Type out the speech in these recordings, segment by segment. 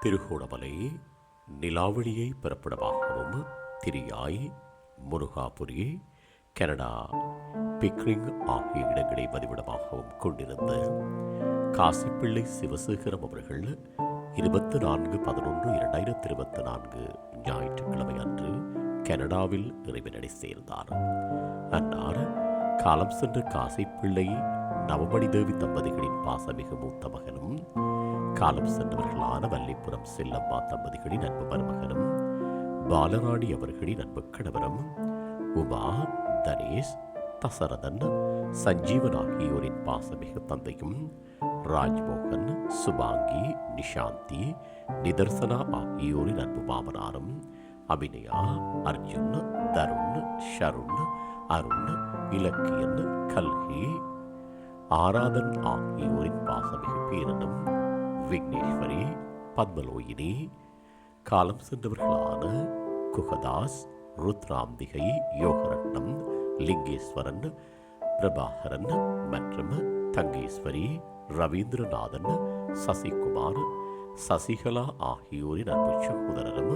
திருகோணமலை நிலாவளியை பிறப்பிடமாகவும் திரியாய் முருகாபுரி Canada பிக்ரிங் ஆகிய இடங்களை பதிவிடமாகவும் கொண்டிருந்த காசிப்பிள்ளை சிவசேகரம் அவர்கள் இருபத்தி நான்கு பதினொன்று இரண்டாயிரத்தி இருபத்தி நான்கு ஞாயிற்றுக்கிழமை அன்று கனடாவில் இறைவனடி சேர்ந்தார். அன்னார் காலம் சென்ற காசிப்பிள்ளை நவமணி தேவி தம்பதிகளின் பாசமிகு மூத்த மகனும் காலம் சென்றவர்களான வல்லிபுரம் செல்லம்மா தம்பதிகளின் அன்பு மருமகனும் பாலராணி அவர்களின் அன்பு கணவரும் உமா தனேஷ் தசரதன் சஞ்சீவன் ஆகியோரின் பாசமிகு தந்தையும் ராஜ்மோகன் சுபாங்கி நிஷாந்தி நிதர்சனா ஆகியோரின் அன்பு மாமனாரும் அபிநயா அர்ஜுன் தருண் ஷருண் அருண் இலக்கியன் கல்கி ஆராதன் ஆகியோரின் பாசமிகு பேரனும் விக்னேஸ்வரி பத்மலோயினி காலம் சென்றவர்களான குகதாஸ் ருத்ராம்பிகை யோகரட்னம் லிங்கேஸ்வரன் பிரபாகரன் மற்றும் தங்கேஸ்வரி ரவீந்திரநாதன் சசிகுமார் சசிகலா ஆகியோரின் அன்பு சகோதரரும்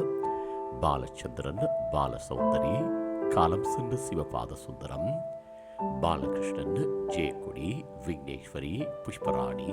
பாலச்சந்திரன் பாலசௌந்தரி காலம் சென்று சிவபாத சுந்தரம் பாலகிருஷ்ணன் ஜெயக்குடி விக்னேஸ்வரி புஷ்பராணி